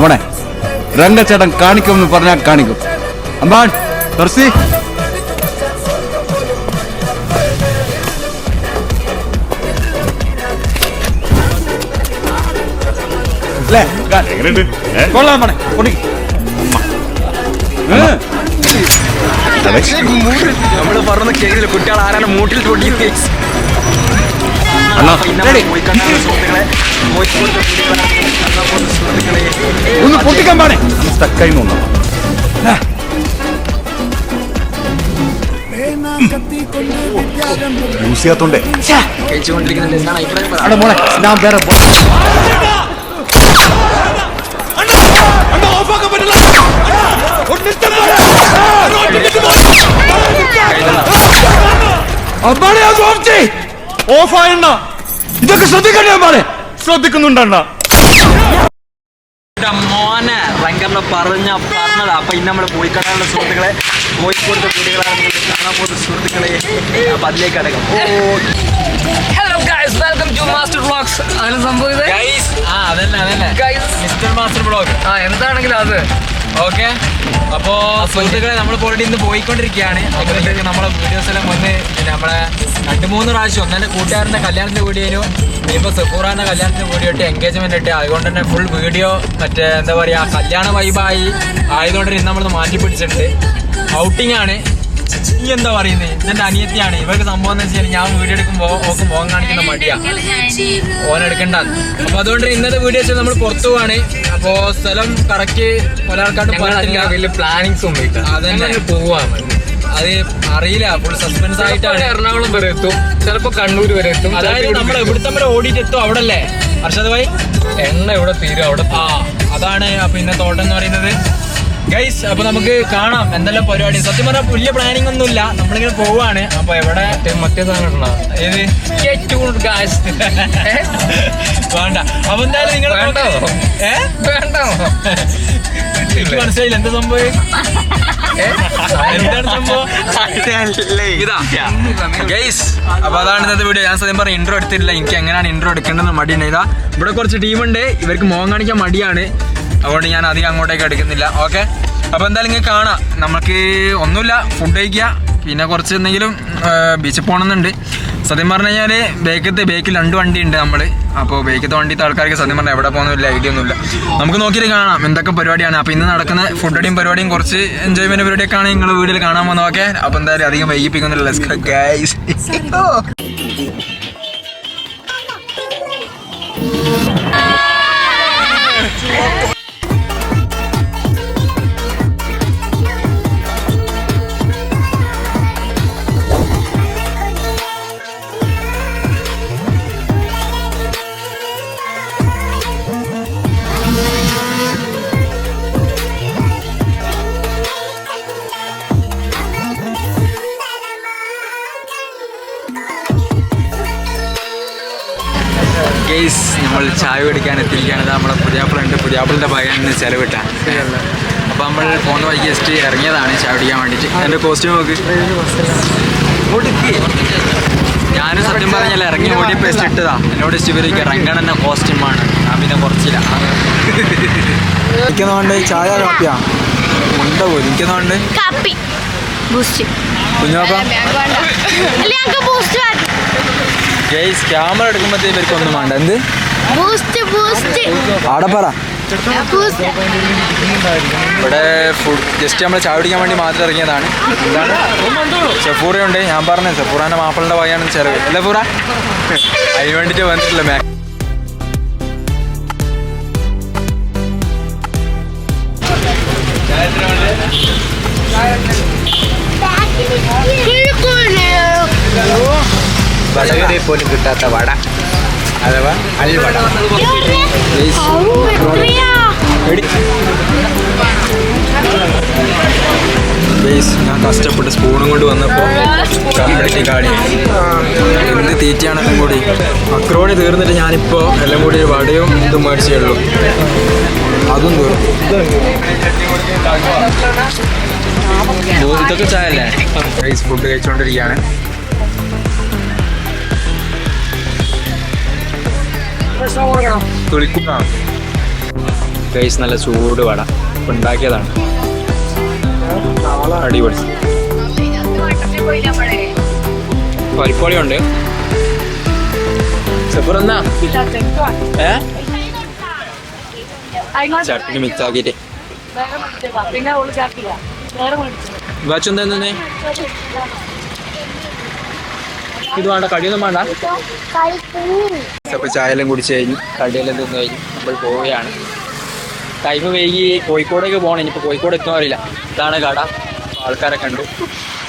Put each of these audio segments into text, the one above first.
മോനെ. രംഗച്ചേട്ടൻ കാണിക്കുമെന്ന് പറഞ്ഞാൽ കാണിക്കും. അമ്പാൻ തുറസി? കൊള്ളാം മോനെ. പൊടി. നമ്മൾ പറഞ്ഞ കേസിൽ കുട്ടികൾ ആരാണ് മൂട്ടിൽ പൊട്ടി അണ്ണാ, ready? ഒന്ന് പൊട്ടിക്കാൻ പാടേ സ്റ്റക്കായി തോന്നുന്നു യൂസ് ചെയ്യാത്തോണ്ടേ. കഴിച്ചുകൊണ്ടിരിക്കുന്നുണ്ട് മോളെ ഞാൻ വേറെ അത്. ഓഫായണ്ണ. ഇതൊക്കെ ശ്രദ്ധിക്കണ്ടേ അമ്മാനെ ശ്രദ്ധിക്കുന്നുണ്ടണ്ണ. എന്റെ മോനെ റങ്കറിനെ പറഞ്ഞ പറഞ്ഞതാ. അപ്പൊ ഇന്ന് നമ്മൾ പോയിക്കടയുള്ള സുഹൃത്തുക്കളെ കോഴിക്കോടത്തെ കുട്ടികളാണ് നിങ്ങൾ കാണാൻ പോകുന്ന സുഹൃത്തുക്കളെ അപ്പൊ അതിലേക്ക് അടക്കം hello guys welcome to master vlogs അതിന് സംഭവിച്ചത് ആ അതന്നെ അതന്നെ. ഗൈസ് മിസ്റ്റർ മാസ്റ്റർ ബ്ലോഗ് ആ എന്താണെങ്കിലും അത്. ഓക്കെ അപ്പോ സുഹൃത്തുക്കളെ നമ്മൾ ഓൾറെഡി ഇന്ന് പോയിക്കൊണ്ടിരിക്കുകയാണ്. നമ്മളെ വീഡിയോസ് എല്ലാം വന്ന് നമ്മളെ രണ്ട് മൂന്ന് പ്രാവശ്യം. ഒന്നെ കൂട്ടുകാരന്റെ കല്യാണത്തിന് വീഡിയോ ഇപ്പൊ സെഫൂറാന്റെ കല്യാണത്തിന് വീഡിയോ ഇട്ട് എൻഗേജ്മെന്റ് ഇട്ട്. അതുകൊണ്ട് തന്നെ ഫുൾ വീഡിയോ മറ്റേ എന്താ പറയാ കല്യാണ വൈബായി ആയതുകൊണ്ട് ഇന്ന് നമ്മൾ മാറ്റി പിടിച്ചിട്ടുണ്ട്. ഔട്ടിംഗ് ആണ്. ഈ എന്താ പറയുന്നത് ഇതെന്റെ അനിയത്തിയാണ്. ഇവർക്ക് സംഭവം എന്ന് വെച്ചാൽ ഞാൻ വീഡിയോ എടുക്കുമ്പോ ഓക്ക് മോൻ കാണിക്കുന്ന മടിയാ. ഓൻ എടുക്കണ്ട. അപ്പൊ അതുകൊണ്ട് ഇന്നത്തെ വീഡിയോ വെച്ചാൽ നമ്മൾ പുറത്തു പോവാണ്. അപ്പോ സ്ഥലം കറക്റ്റ് പല പറഞ്ഞിട്ടില്ല വലിയ പ്ലാനിങ്സ് ഒന്നും ഇല്ല അതന്നെ. പോവാണ് അത് അറിയില്ല. ഫുൾ സസ്പെൻസ് ആയിട്ടാണ്. എറണാകുളം വരെ എത്തും. ചിലപ്പോ കണ്ണൂർ വരെ എത്തും. അതായത് നമ്മൾ എവിടുത്തെ വരെ ഓടിയിട്ട് എത്തും അവിടെ അല്ലേ ഹർഷദ് ഭായി? എണ്ണ ഇവിടെ തീരും? അവിടെ ആ അതാണ് അപ്പൊ ഇന്നത്തെ ഓട്ടം എന്ന് പറയുന്നത്. ഗൈസ് അപ്പൊ നമുക്ക് കാണാം എന്തെല്ലാം പരിപാടി. സത്യം പറഞ്ഞാൽ വലിയ പ്ലാനിങ് ഒന്നും ഇല്ല നമ്മളിങ്ങനെ പോവാണ്. അപ്പൊ എവിടെ? മറ്റേ സാധനം ഏത്? വേണ്ട. അപ്പൊ എന്തായാലും നിങ്ങൾ വേണ്ടോ? ഏ? വേണ്ടോ മനസ്സിലായില്ല. എന്താ സംഭവം? ഇതാ. ഗൈസ് അപ്പൊ അതാണ് ഇന്നത്തെ വീഡിയോ ഞാൻ സത്യം പറഞ്ഞ ഇൻട്രോ എടുത്തിട്ടില്ല. എനിക്ക് എങ്ങനെയാണ് ഇൻട്രോ എടുക്കേണ്ടത് മടിയുണ്ട്. ഇതാ ഇവിടെ കുറച്ച് ടീമുണ്ട്. ഇവർക്ക് മോഹം കാണിക്കാൻ മടിയാണ്. അതുകൊണ്ട് ഞാൻ അധികം അങ്ങോട്ടേക്ക് എടുക്കുന്നില്ല. ഓക്കെ അപ്പൊ എന്തായാലും ഇങ്ങനെ കാണാം. നമുക്ക് ഒന്നുമില്ല. ഫുഡ് കഴിക്കുക. പിന്നെ കുറച്ച് എന്തെങ്കിലും ബീച്ചിൽ പോകണമെന്നുണ്ട് സത്യം പറഞ്ഞു കഴിഞ്ഞാൽ ബേക്കത്തെ ബേക്കിൽ രണ്ട് വണ്ടി ഉണ്ട് നമ്മൾ അപ്പോൾ ബേക്കത്തെ വണ്ടിത്തെ ആൾക്കാർക്ക് സത്യം പറഞ്ഞാൽ എവിടെ പോകുന്നില്ല ഐഡിയ ഒന്നുമില്ല. നമുക്ക് നോക്കിയിട്ട് കാണാം എന്തൊക്കെ പരിപാടിയാണ്. അപ്പോൾ ഇന്ന് നടക്കുന്ന ഫുഡടിയും പരിപാടിയും കുറച്ച് എൻജോയ്മെന്റ് പരിപാടിയൊക്കെ ആണ് നിങ്ങൾ വീട്ടിൽ കാണാൻ പോകുന്നതൊക്കെ അപ്പോൾ എന്തായാലും അധികം വൈകിപ്പിക്കുന്നില്ല. ഗൈസ് ചായ കുടിക്കാൻ എത്തിയിരിക്കുകയാണ്. ഇത് നമ്മുടെ പുതിയാപ്പിളുണ്ട് പുതിയാപ്പിളിന്റെ പയ്യന് ചെലവിട്ടാണ് അപ്പോൾ നമ്മൾ പോകുന്ന വഴി ജസ്റ്റ് ഇറങ്ങിയതാണ് ചായ കുടിക്കാൻ വേണ്ടിയിട്ട് എന്റെ കോസ്റ്റ്യൂം നോക്ക്. ഞാനും സത്യം പറഞ്ഞാൽ ഇറങ്ങി ഓടി പേസ്റ്റ് ഇട്ടതാ. എന്നോട് ശിവരിക്ക് റങ്കണന്റെ കോസ്റ്റ്യൂമാണ് ഞാൻ പിന്നെ കുറച്ചില്ല. എനിക്കെന്നുകൊണ്ട് ചായ കാപ്പിയാ മുണ്ട പോലും. എനിക്കെന്നുകൊണ്ട് കാപ്പി. ബൂസ്റ്റ് വേണം ഗൈസ് ക്യാമറ എടുക്കുമ്പോഴത്തേക്ക് ഇവർക്കൊന്നും വേണ്ട. എന്ത്? ബൂസ്റ്റ് ബൂസ്റ്റ് പറ. ഇവിടെ ഫുഡ് ജസ്റ്റ് നമ്മൾ ചായ കുടിക്കാൻ വേണ്ടി മാത്രം ഇറങ്ങിയതാണ്. എന്താണ്? സെഫൂറയുണ്ട്. ഞാൻ പറഞ്ഞത് സെഫൂറാന്റെ മാപ്പിളിന്റെ വകയാണ് ചെലവ് അല്ല ഫൂറ അതിന് വേണ്ടിയിട്ട് വന്നിട്ടില്ല മേ വടകരയിൽ പോലും കിട്ടാത്ത വട അഥവാ അൽവട. ഞാൻ കഷ്ടപ്പെട്ട് സ്പൂണും കൊണ്ട് വന്നപ്പോൾ കംപ്ലീറ്റ് കാടി എന്ത് തീറ്റയാണെന്നും കൂടി. അക്രോണി തീർന്നിട്ട് ഞാനിപ്പോൾ എല്ലാം കൂടി ഒരു വടയും ഇതും മേടിച്ചേ ഉള്ളൂ. അതും തീർന്നു. ഇതൊക്കെ ചായ അല്ലേ ഫുഡ് കഴിച്ചുകൊണ്ടിരിക്കുകയാണ് ഗൈസ് നല്ല ചൂട് വട. ഉണ്ടാക്കിയതാണ്. അടിപൊളി. പരിപ്പോളി ഉണ്ട് സെപ്പറെന്നാ ഏ? ചട്നി മിക്സ് ആക്കിയിട്ട്. പിന്നെ വാച്ചു ഇത് വേണ്ട കടിയൊന്നും വേണ്ട. അപ്പൊ ചായയെല്ലാം കുടിച്ച് കഴിഞ്ഞു കടിയെല്ലാം തിന്നു കഴിഞ്ഞു നമ്മൾ പോവുകയാണ്. ടൈം വൈകി കോഴിക്കോടേക്ക് പോകണം ഇനിയിപ്പോൾ കോഴിക്കോട് എത്തുമോ അറിയില്ല. ഇതാണ് കട. ആൾക്കാരെ കണ്ടു.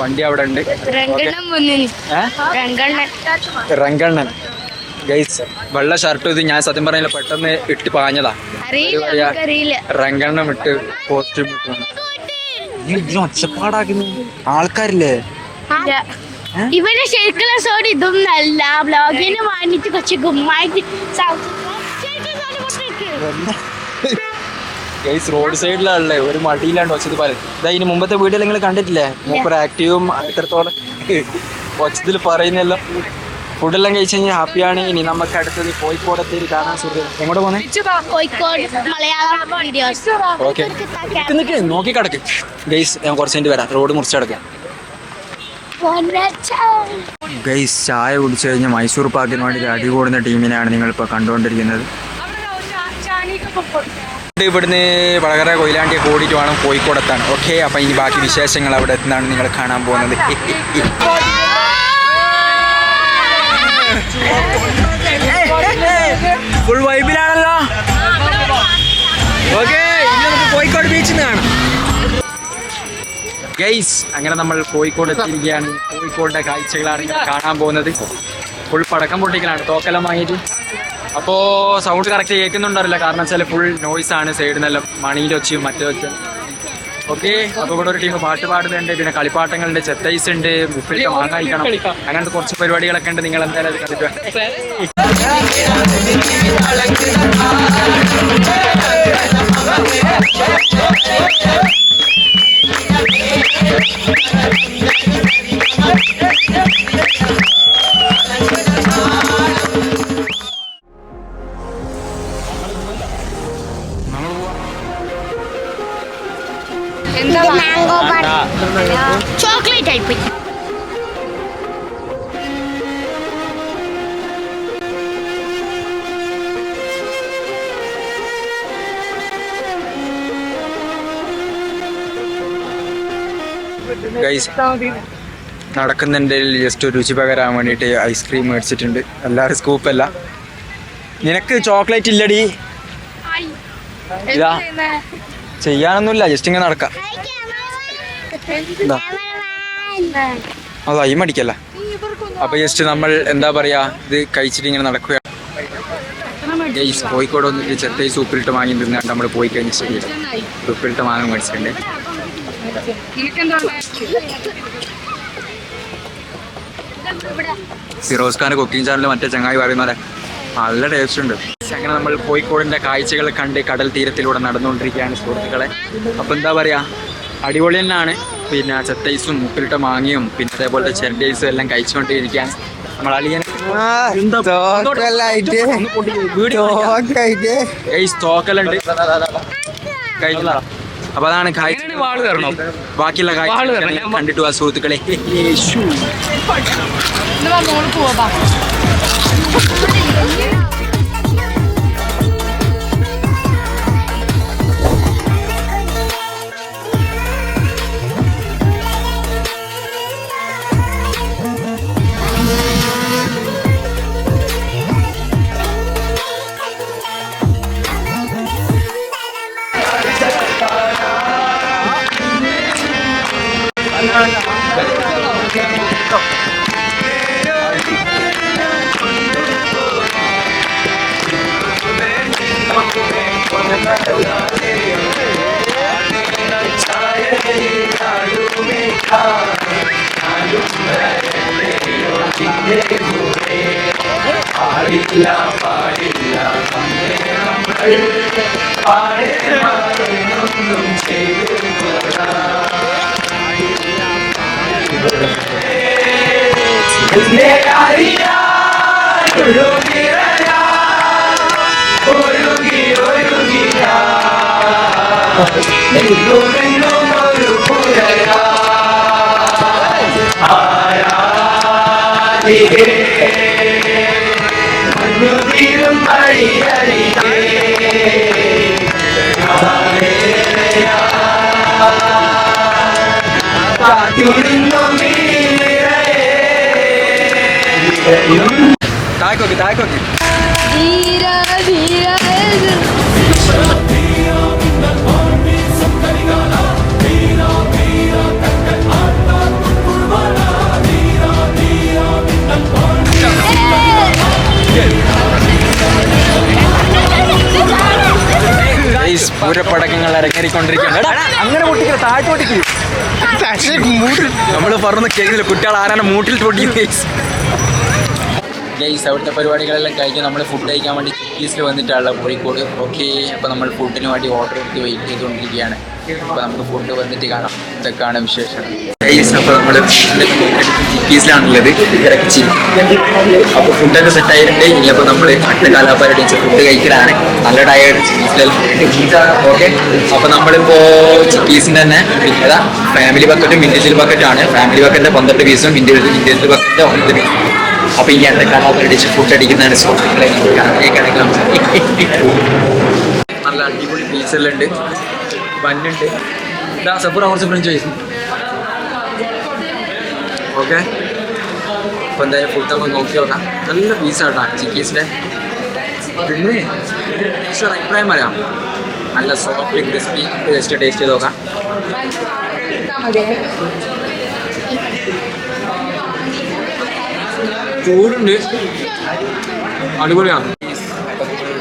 വണ്ടി അവിടെ ഉണ്ട്. റങ്കണ്ണൻ ഗൈസ് വെള്ള ഷർട്ട് ഇത് ഞാൻ സത്യം പറഞ്ഞില്ല പെട്ടെന്ന് ഇട്ട് പാഞ്ഞതാ. റങ്കണ്ണം ഇട്ട് കോസ്റ്റ്യൂം ഇട്ട് ഒച്ചപ്പാടാക്കുന്നു ആൾക്കാരില്ലേ. ഇവന്റെ ശരിക്കുള്ള സോഡ് ഇതൊന്നല്ല. ബ്ലോഗിന് വാങ്ങിട്ട് കുറച്ച് ഗുമ്മായിട്ട് ഗൈസ് റോഡ് സൈഡിലാണല്ലേ ഒരു മടിയിലാണ് ഒച്ചത് പറയും ഇതാ മുമ്പത്തെ വീഡിയോ നിങ്ങൾ കണ്ടിട്ടില്ലേ? മൂപ്പർ ആക്റ്റീവും അത്രത്തോളം ഒച്ചത്തിൽ പറയുന്നല്ലോ ഫുഡെല്ലാം കഴിച്ച് കഴിഞ്ഞാൽ ഹാപ്പിയാണ്. ഇനി നമുക്ക് അടുത്തത് കോഴിക്കോടത്തേക്ക് കാണാൻ സുഹൃത്ത്. എങ്ങോട്ട് പോന്നെ? Kozhikode Malayalam videos okay. നിൽക്ക് നോക്കി കിടക്ക്. ഗൈസ് ഞാൻ കുറച്ച് കഴിഞ്ഞ് വരാം. റോഡ് മുറിച്ച് കിടക്കാം. ഗൈസ് ചായ കുടിച്ചു കഴിഞ്ഞാൽ മൈസൂർ പാക്കിന് വേണ്ടി അടി കൂടുന്ന ടീമിനെയാണ് നിങ്ങളിപ്പോൾ കണ്ടുകൊണ്ടിരിക്കുന്നത്. ഇവിടുന്ന് വളകര കൊയിലാണ്ടിയെ കൂടിയിട്ട് വേണം കോഴിക്കോട് എത്താൻ ഓക്കെ അപ്പം ഇനി ബാക്കി വിശേഷങ്ങൾ അവിടെ എത്തുന്നതാണ് നിങ്ങൾ കാണാൻ പോകുന്നത്. ഫുൾ വൈബിലാണല്ലോ ഓക്കെ ഇനി നമുക്ക് കോഴിക്കോട് ബീച്ചിൽ നിന്ന് ഗൈസ് അങ്ങനെ നമ്മൾ കോഴിക്കോട് എത്തിയിരിക്കുകയാണ്. കോഴിക്കോടിന്റെ കാഴ്ചകളാണ് കാണാൻ പോകുന്നത്. ഫുൾ പടക്കം പൊട്ടിക്കലാണ്. തോക്കെല്ലാം വാങ്ങിയിട്ട്. അപ്പോൾ സൗണ്ട് കറക്റ്റ് കേൾക്കുന്നുണ്ടാവില്ല കാരണം വെച്ചാൽ ഫുൾ നോയ്സ് ആണ്. സൈഡിൽ നിന്നെല്ലാം മണിയിലൊച്ചും മറ്റേ ഓക്കെ അപ്പൊ ഇവിടെ ഒരു ടീം പാട്ട് പാടുന്നുണ്ട് പിന്നെ കളിപ്പാട്ടങ്ങളുണ്ട് ചെത്തൈസ് ഉണ്ട് മുപ്പിലൊക്കെ മാങ്ങ കഴിക്കണം അങ്ങനത്തെ കുറച്ച് പരിപാടികളൊക്കെ ഉണ്ട് നിങ്ങൾ എന്തായാലും അത് കണ്ടിട്ട് ഗൈസ് നടക്കുന്നുണ്ട് ജസ്റ്റ് രുചി പകരാൻ വേണ്ടിയിട്ട് ഐസ്ക്രീം മേടിച്ചിട്ടുണ്ട്. എല്ലാവരും സ്കൂപ്പല്ല നിനക്ക് ചോക്ലേറ്റ് ഇല്ലടി. ഇതാ. ചെയ്യാനൊന്നുമില്ല ജസ്റ്റ് ഇങ്ങനെ നടക്കാം. അതോ ഈ മടിക്കല്ല. അപ്പൊ ജസ്റ്റ് നമ്മൾ എന്താ പറയാ ഇത് കഴിച്ചിട്ട് ഇങ്ങനെ നടക്കുക ഗൈസ് കോഴിക്കോട് വന്നിട്ട് ചെത്തൈ സൂപ്പിലിട്ട് വാങ്ങി തിന്നാണ്ട് നമ്മൾ പോയി കഴിഞ്ഞിട്ട് ശരി സൂപ്പിലിട്ട് വാങ്ങാൻ മേടിച്ചിട്ടുണ്ട്. ഫിറോസ് ഖാന്റെ കുക്കിംഗ് ചാനൽ മറ്റേ ചങ്ങായി പറയുന്നത് പോലെ നല്ല ടേസ്റ്റ് ഉണ്ട്. അങ്ങനെ നമ്മൾ കോഴിക്കോടിന്റെ കാഴ്ചകൾ കണ്ട് കടൽ തീരത്തിലൂടെ നടന്നുകൊണ്ടിരിക്കുകയാണ് സുഹൃത്തുക്കളെ. അപ്പൊ എന്താ പറയാ? അടിപൊളി തന്നെയാണ്. പിന്നെ ചെത്തൈസും മുപ്പിലിട്ട മാങ്ങിയും പിന്നെ അതേപോലത്തെ ചെരണ്ടൈസും എല്ലാം കഴിച്ചുകൊണ്ടിരിക്കുകയാണ്. നമ്മൾ അളിയൻ ഉണ്ട്. കഴിഞ്ഞ അപ്പൊ അതാണ് കാഴ്ച ബാക്കിയുള്ള കാഴ്ച കണ്ടിട്ട് ആ സുഹൃത്തുക്കളെ. യേശു. ഒരുങ്ങി ഒരുങ്ങിയ താഴ്ക്കോക്ക് താഴ്ക്കോക്ക് ധീര ധീര കുട്ടികൾ ആരാണ് മൂട്ടിൽ പൊട്ടിക്കും ഗൈസ് അവിടുത്തെ പരിപാടികളെല്ലാം കഴിഞ്ഞ് നമ്മൾ ഫുഡ് കഴിക്കാൻ വേണ്ടി ചിക്കീസിൽ വന്നിട്ടാണ് കോഴിക്കോട്. ഓക്കെ അപ്പോൾ നമ്മൾ ഫുഡിന് വേണ്ടി ഓർഡർ എടുത്ത് വെയിറ്റ് ചെയ്തുകൊണ്ടിരിക്കുകയാണ്. അപ്പോൾ നമുക്ക് ഫുഡ് വന്നിട്ട് കാണാം. ഇതൊക്കെയാണ് വിശേഷം ഗൈസ് അപ്പോൾ നമ്മൾ ചിക്കീസിലാണുള്ളത് ഇറച്ചി അപ്പോൾ ഫുഡൊക്കെ സെറ്റ് ആയിട്ടുണ്ട്. ഇനി അപ്പോൾ നമ്മൾ അടുത്ത കാലാപാരടി ഫുഡ് കഴിക്കലാണ്. നല്ല ഡയറ്റ് ഓക്കെ അപ്പോൾ നമ്മളിപ്പോൾ ചിക്കീസിന്റെ തന്നെ പിന്നെ ഫാമിലി ബക്കറ്റും ഇൻഡിവിജ്വൽ ബക്കറ്റാണ് ഫാമിലി ബക്കറ്റിന്റെ പന്ത്രണ്ട് പീസും ഇൻഡിവിജ്വൽ ഇൻഡിവിജ്വൽ ബക്കറ്റിന്റെ ഒമ്പത് പീസും അപ്പൊ ഈ അടുത്ത കാലാപരിടിച്ച് ഫുഡ് അടിക്കുന്നതാണ് സുഹൃത്തുക്കളെ നല്ല അടിപൊളി പീസെല്ലാം ഉണ്ട്. ബന്നുണ്ട്. ഇതാ സപ്പൂറ കുറച്ച് ഫ്രഞ്ച് ഫ്രൈസ് ഓക്കെ അപ്പൊ എന്തായാലും ഫുഡ് നമ്മൾ നോക്കി നോക്കാം. നല്ല പീസാട്ടാ ചിക്കീസിന്റെ പിന്നെ സാർ അഭിപ്രായം പറയാം. നല്ല സോഫ്റ്റ് ക്രിസ്പി ജസ്റ്റ് ടേസ്റ്റ് ചെയ്ത് നോക്കാം. ചൂടുണ്ട്. അടിപൊളിയാണ്.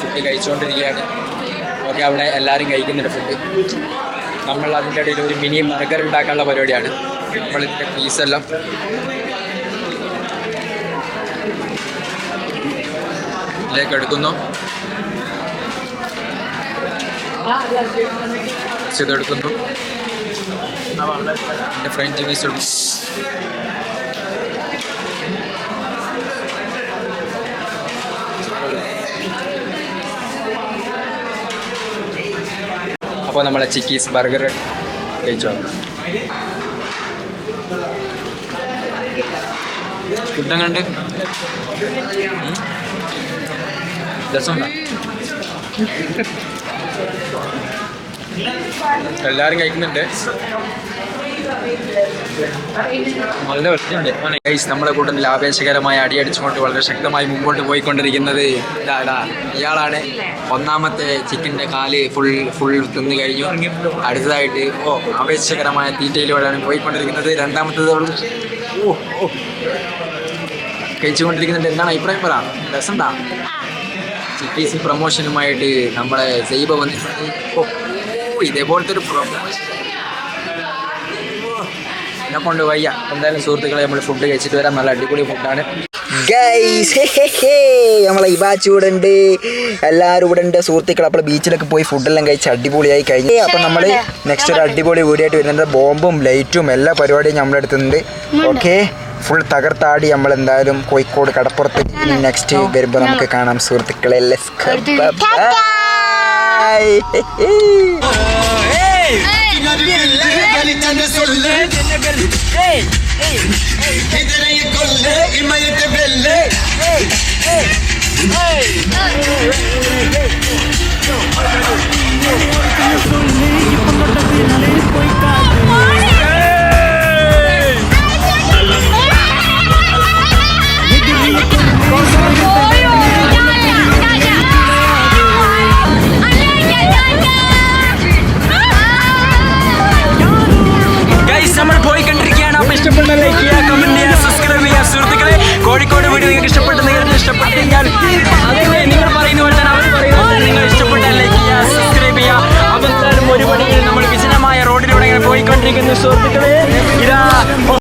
ഫുഡ് കഴിച്ചുകൊണ്ടിരിക്കുകയാണ് ഓക്കെ അവിടെ എല്ലാവരും കഴിക്കുന്നുണ്ട് ഫുഡ്. നമ്മൾ അതിന്റെ ഇടയിൽ ഒരു മിനി ബർഗർ ഉണ്ടാക്കാനുള്ള പരിപാടിയാണ്. നമ്മൾ പീസെല്ലാം ഇതിലേക്ക് എടുക്കുന്നു. ചെയ്തെടുക്കുന്നു എന്റെ ഫ്രഞ്ച് പീസ് എടുക്കും അപ്പോൾ നമ്മളെ ചിക്കീസ് ബർഗർ കഴിച്ചു? ഫുഡ് രസമുണ്ടോ? എല്ലാവരും കഴിക്കുന്നുണ്ട്. നമ്മളെ കൂട്ടത്തിൽ ആവേശകരമായ അടിയടിച്ചുകൊണ്ട് വളരെ ശക്തമായി മുമ്പോട്ട് പോയിക്കൊണ്ടിരിക്കുന്നത് ഇതാടാ ഇയാളാണ്. ഒന്നാമത്തെ ചിക്കന്റെ കാൽ ഫുൾ ഫുൾ തിന്നു കഴിഞ്ഞു. അടുത്തതായിട്ട് ഓ ആവേശകരമായ തീറ്റയിലൂടെയാണ് പോയിക്കൊണ്ടിരിക്കുന്നത്. രണ്ടാമത്തത് ഓ ഓ. കഴിച്ചുകൊണ്ടിരിക്കുന്നുണ്ട്. എന്താണ് അഭിപ്രായം പറ. രസണ്ടാ ചിക്കീസ് പ്രൊമോഷനുമായിട്ട് നമ്മളെ സൈബ വന്നിട്ടുണ്ട്. ഓ, ഇതേപോലത്തെ ഒരു പ്രൊമോഷൻ എന്നെ കൊണ്ട് വയ്യ. എന്തായാലും സുഹൃത്തുക്കളെ നമ്മൾ ഫുഡ് കഴിച്ചിട്ട് വരാം. നല്ല അടിപൊളി ഫുഡാണ് ഗൈസ് നമ്മളെ ഇവാച്ച് ഇവിടെ ഉണ്ട്. എല്ലാവരും ഇവിടെ ഉണ്ട്. സുഹൃത്തുക്കൾ അപ്പോൾ ബീച്ചിലൊക്കെ പോയി ഫുഡെല്ലാം കഴിച്ച് അടിപൊളിയായി കഴിഞ്ഞു. അപ്പം നമ്മൾ നെക്സ്റ്റ് ഒരു അടിപൊളി വീഡിയോ ആയിട്ട് വരുന്നുണ്ട്. ബോംബും ലൈറ്റും എല്ലാ പരിപാടിയും നമ്മുടെ അടുത്തുണ്ട് ഓക്കെ ഫുൾ തകർത്താടി നമ്മൾ എന്തായാലും കോഴിക്കോട് കടപ്പുറത്ത് നെക്സ്റ്റ് വരുമ്പോൾ നമുക്ക് കാണാം. സുഹൃത്തുക്കളെ கரிச்சந்த சொல்லு எதிரைய கொல்ல இமயத்து வெல்ல சொல்லி இப்ப போய் காட்டு